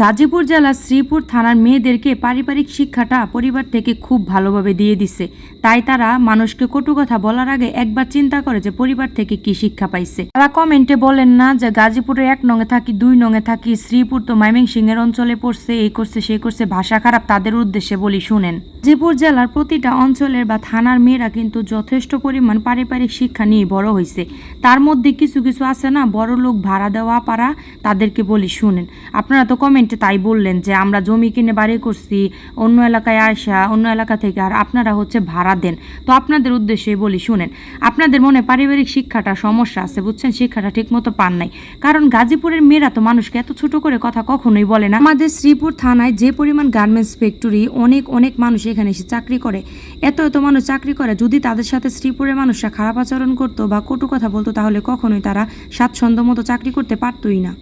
গাজীপুর জেলার শ্রীপুর থানার মেয়েদেরকে পারিবারিক শিক্ষাটা পরিবার থেকে খুব ভালোভাবে দিয়ে দিছে। তাই তারা মানুষকে কটু কথা বলার আগে একবার চিন্তা করে যে পরিবার থেকে কি শিক্ষা পাইছে। তারা কমেন্টে বলেন না যে গাজীপুরে এক নঙে থাকি, দুই নঙে থাকি, শ্রীপুর তো মাইমিং সিংয়ের অঞ্চলে পড়ছে, এই করছে সেই করছে, ভাষা খারাপ, তাদের উদ্দেশ্যে বলি শুনেন। গাজীপুর জেলার প্রতিটা অঞ্চলের বা থানার মেয়েরা কিন্তু যথেষ্ট পরিমাণ পারিবারিক শিক্ষা নিয়ে বড় হয়েছে তার মধ্যে কিছু কিছু আছে না, বড় লোক ভাড়া দেওয়া পারা, তাদেরকে বলি শুনেন। আপনারা তো কমেন্টে তাই বললেন যে, আমরা জমি কিনে বাড়ি করছি, অন্য এলাকায় আসা অন্য এলাকা থেকে আর আপনারা হচ্ছে ভাড়া দেন। তো আপনাদের উদ্দেশ্যে বলি শুনেন, আপনাদের মনে পারিবারিক শিক্ষাটা সমস্যা আছে বুঝছেন? শিক্ষাটা ঠিক মতো পান নাই। কারণ গাজীপুরের মেয়েরা তো মানুষকে এত ছোট করে কথা কখনোই বলে না। আমাদের শ্রীপুর থানায় যে পরিমাণ গার্মেন্টস ফ্যাক্টরি, অনেক অনেক মানুষ এখানে এসে চাকরি করে। এত এত মানুষ চাকরি করে, যদি তাদের সাথে শ্রীপুরের মানুষরা খারাপ আচরণ করতো বা কটু কথা বলতো, তাহলে কখনোই তারা স্বাচ্ছন্দ্য মতো চাকরি করতে পারতই না।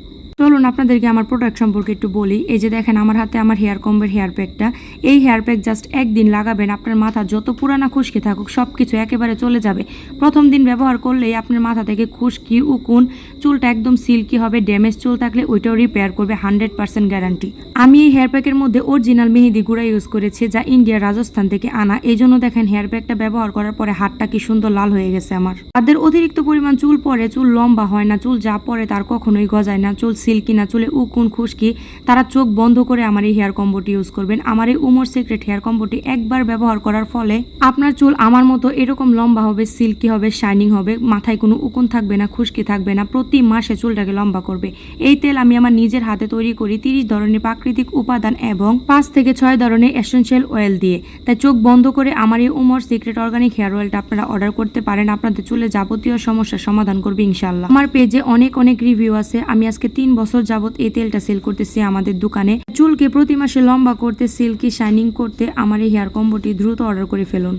চলুন আপনাদেরকে আমার প্রোডাক্ট সম্পর্কে একটু বলি। এই যে দেখেন, আমার হাতে আমার হেয়ার কম্বের হেয়ার প্যাকটা এই হেয়ার প্যাক জাস্ট একদিন লাগাবেন, আপনার মাথা যত পুরানা খুশকি থাকুক সব কিছু একেবারে চলে যাবে। প্রথম দিন ব্যবহার করলেই আপনার মাথা থেকে খুশকি, উকুন, চুলটা একদম সিল্কি হবে ড্যামেজ চুল থাকলে ওইটাও রিপেয়ার করবে হান্ড্রেড পার্সেন্ট গ্যারান্টি আমি এই হেয়ার প্যাকের মধ্যে অরিজিনাল মেহেদি গুঁড়া ইউজ করেছি, যা ইন্ডিয়া রাজস্থান থেকে আনা। এই জন্য দেখেন হেয়ার প্যাকটা ব্যবহার করার পরে হাতটা কি সুন্দর লাল হয়ে গেছে আমার। তাদের অতিরিক্ত পরিমাণ চুল পরে, চুল লম্বা হয় না, চুল যা পরে তার কখনোই গজায় না, চুল সিল্কি না চুলে উকুন খুশকি, তারা চোখ বন্ধ করে আমার এই হেয়ার কম্বোটি ইউজ করবেন। আমার এই উমর সিক্রেট হেয়ার কম্বোটি একবার ব্যবহার করার ফলে আপনার চুল আমার মতো এরকম লম্বা হবে সিল্কি হবে শাইনিং হবে, মাথায় কোনো উকুন থাকবে না, খুশকি থাকবে না, প্রতি মাসে চুলটাকে লম্বা করবে। এই তেল আমি আমার নিজের হাতে তৈরি করি তিরিশ ধরনের প্রাকৃতিক উপাদান এবং পাঁচ থেকে ছয় ধরনের এসেনশিয়াল অয়েল দিয়ে। তাই চোখ বন্ধ করে আমার এই উমর সিক্রেট অর্গানিক হেয়ার অয়েলটা আপনারা অর্ডার করতে পারেন, আপনাদের চুলে যাবতীয় সমস্যার সমাধান করবে ইনশাল্লাহ আমার পেজে অনেক অনেক রিভিউ আছে, আমি আজকে তিন বছর যাবত এই তেলটা সেল করতেছি আমাদের দোকানে। চুলকে প্রতি মাসে লম্বা করতে সিল্কি শাইনিং করতে, আমার এই হেয়ার কম্বোটি দ্রুত অর্ডার করে ফেলুন।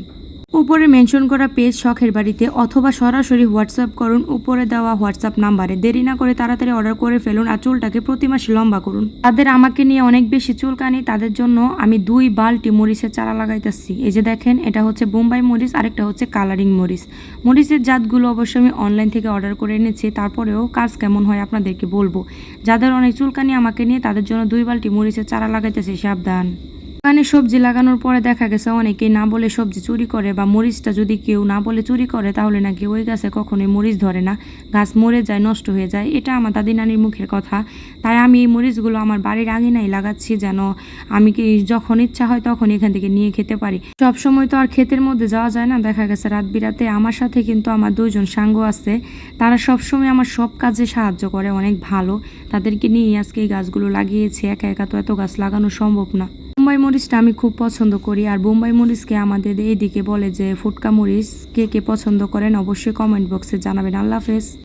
উপরে মেনশন করা পেজ শখের বাড়িতে অথবা সরাসরি হোয়াটসঅ্যাপ করুন। উপরে দেওয়া হোয়াটসঅ্যাপ নাম্বারে। দেরি না করে তাড়াতাড়ি অর্ডার করে ফেলুন আর চুলটাকে প্রতি মাসে লম্বা করুন। তাদের আমাকে নিয়ে অনেক বেশি চুলকানি তাদের জন্য আমি দুই বালটি মরিচের চারা লাগাইতেছি। এই যে দেখেন, এটা হচ্ছে বোম্বাই মরিচ, আরেকটা হচ্ছে কালারিং মরিচ। মরিচের জাতগুলো অবশ্যই আমি অনলাইন থেকে অর্ডার করে এনেছি, তারপরেও কাজ কেমন হয় আপনাদেরকে বলব। যাদের অনেক চুলকানি আমাকে নিয়ে, তাদের জন্য দুই বালটি মরিচের চারা লাগাইতেছি, সাবধান। দোকানে সবজি লাগানোর পরে দেখা গেছে অনেকে না বলে সবজি চুরি করে বা মরিচটা যদি কেউ না বলে চুরি করে, তাহলে নাকি ওই গাছে কখনোই মরিচ ধরে না। গাছ মরে যায়, নষ্ট হয়ে যায়, এটা আমার দাদি নানির মুখের কথা। তাই আমি এই মরিচগুলো আমার বাড়ির আঙিনায় লাগাচ্ছি যেন আমি কি যখন ইচ্ছা হয় তখন এখান থেকে নিয়ে খেতে পারি। সব সময় তো আর ক্ষেতের মধ্যে যাওয়া যায় না। দেখা গেছে রাত বিরাতে আমার সাথে কিন্তু আমার দুজন সাঙ্গ আছে। তারা সবসময় আমার সব কাজে সাহায্য করে, অনেক ভালো। তাদেরকে নিয়ে আজকে এই গাছগুলো লাগিয়েছি। একা একা তো এত গাছ লাগানো সম্ভব না। বোম্বাই মরিচটা আমি খুব পছন্দ করি, আর বোম্বাই মরিচকে আমাদের এইদিকে বলে যে, ফুটকা মরিচ কে কে পছন্দ করেন অবশ্যই কমেন্ট বক্সে জানাবেন। আল্লাহ হাফেজ।